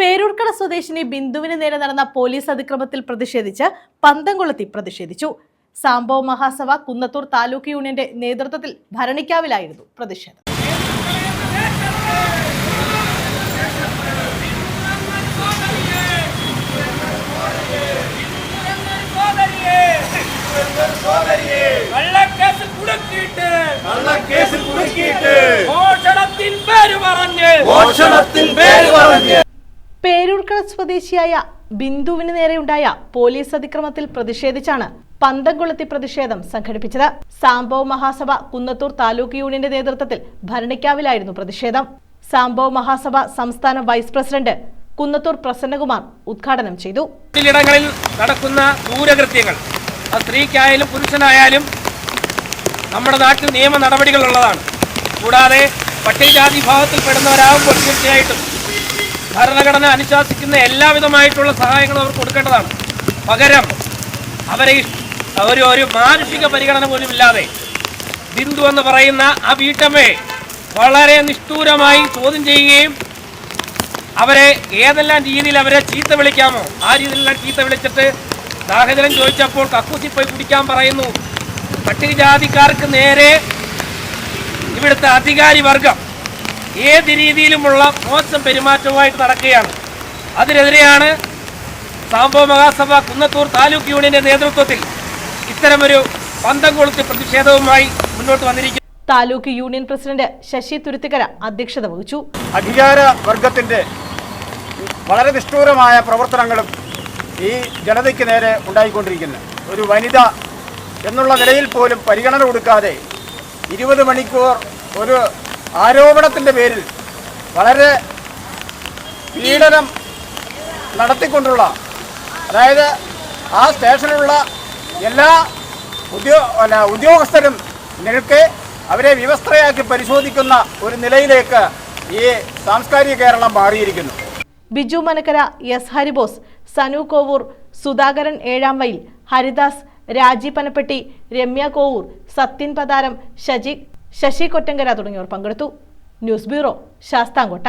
പേരൂർക്കട സ്വദേശിനി ബിന്ദുവിന് നേരെ നടന്ന പോലീസ് അതിക്രമത്തിൽ പ്രതിഷേധിച്ച് പന്തംകൊളുത്തി പ്രതിഷേധിച്ചു. സാംബവ മഹാസഭ കുന്നത്തൂർ താലൂക്ക് യൂണിയന്റെ നേതൃത്വത്തിൽ ഭരണിക്കാവിലായിരുന്നു പ്രതിഷേധം. മോഷണത്തിൻ പേര് പറഞ്ഞ്. മോഷണത്തിൻ പേര് പറഞ്ഞ്. പേരൂർക്കട സ്വദേശിയായ ബിന്ദുവിന് നേരെയുണ്ടായ പോലീസ് അതിക്രമത്തിൽ പ്രതിഷേധിച്ചാണ് പന്തംകൊളുത്തി പ്രതിഷേധം സംഘടിപ്പിച്ചത്. സാംബവ് മഹാസഭ കുന്നത്തൂർ താലൂക്ക് യൂണിയന്റെ നേതൃത്വത്തിൽ ഭരണിക്കാവിലായിരുന്നു പ്രതിഷേധം. സാംബവ് മഹാസഭ സംസ്ഥാന വൈസ് പ്രസിഡന്റ് കുന്നത്തൂർ പ്രസന്നകുമാർ ഉദ്ഘാടനം ചെയ്തു. ചിലയിടങ്ങളിൽ നടക്കുന്ന ദൂരകൃത്യങ്ങൾ സ്ത്രീക്കായാലും പുരുഷനായാലും നമ്മുടെ നാട്ടിൽ നിയമ നടപടികൾ ഉള്ളതാണ്. കൂടാതെ പട്ടികജാതി വിഭാഗത്തിൽപ്പെടുന്നവരാകുമ്പോൾ തീർച്ചയായിട്ടും ഭരണഘടന അനുശാസിക്കുന്ന എല്ലാവിധമായിട്ടുള്ള സഹായങ്ങളും അവർ കൊടുക്കേണ്ടതാണ്. പകരം അവരെ ഒരു ഒരു മാനുഷിക പരിഗണന പോലും ഇല്ലാതെ ബിന്ദു എന്ന് പറയുന്ന ആ വീട്ടമ്മയെ വളരെ നിഷ്ഠൂരമായി ചോദ്യം ചെയ്യുകയും അവരെ ഏതെല്ലാം രീതിയിൽ അവരെ ചീത്ത വിളിക്കാമോ ആ രീതിയിലെല്ലാം ചീത്ത വിളിച്ചിട്ട് സാഹചര്യം ചോദിച്ചപ്പോൾ കക്കൂസി പോയി കുടിക്കാൻ പറയുന്നു. പട്ടികജാതിക്കാർക്ക് നേരെ ഇവിടുത്തെ അധികാരി വർഗം ഏത് രീതിയിലുമുള്ള മോശം പെരുമാറ്റവുമായിട്ട് നടക്കുകയാണ്. അതിനെതിരെയാണ് സാംബവ മഹാസഭ കുന്നത്തൂർ താലൂക്ക് യൂണിയന്റെ നേതൃത്വത്തിൽ ഇത്തരമൊരു പന്തം കൊളുത്തി പ്രതിഷേധവുമായി മുന്നോട്ട് വന്നിരിക്കുന്നത് താലൂക്ക് യൂണിയൻ പ്രസിഡന്റ് ശശി തുരുത്തിക്കര അധ്യക്ഷത വഹിച്ചു. അധികാര വർഗത്തിന്റെ വളരെ നിഷ്ഠൂരമായ പ്രവർത്തനങ്ങളും ഈ ജനതയ്ക്ക് നേരെ ഉണ്ടായിക്കൊണ്ടിരിക്കുന്നു. ഒരു വനിത എന്നുള്ള നിലയിൽ പോലും പരിഗണന കൊടുക്കാതെ ഇരുപത് മണിക്കൂർ ഒരു ആരോപണത്തിന്റെ പേരിൽ വളരെ പീഡനം നടത്തിക്കൊണ്ടുള്ള അതായത് ആ സ്റ്റേഷനിലുള്ള എല്ലാ ഉദ്യോ ഉദ്യോഗസ്ഥരും നിൽക്കെ അവരെ വ്യവസ്ഥയാക്കി പരിശോധിക്കുന്ന ഒരു നിലയിലേക്ക് ഈ സാംസ്കാരിക കേരളം മാറിയിരിക്കുന്നു. ബിജു മനക്കര എസ് ഹരിബോസ് സനു കോവൂർ സുധാകരൻ ഏഴാം മൈൽ ഹരിദാസ് രാജി പനപ്പെട്ടി രമ്യ കോവൂർ സത്യൻ പതാരം ഷജി ശശി കൊറ്റങ്കര തുടങ്ങിയവർ പങ്കെടുത്തു. News bureau Sasthamkotta.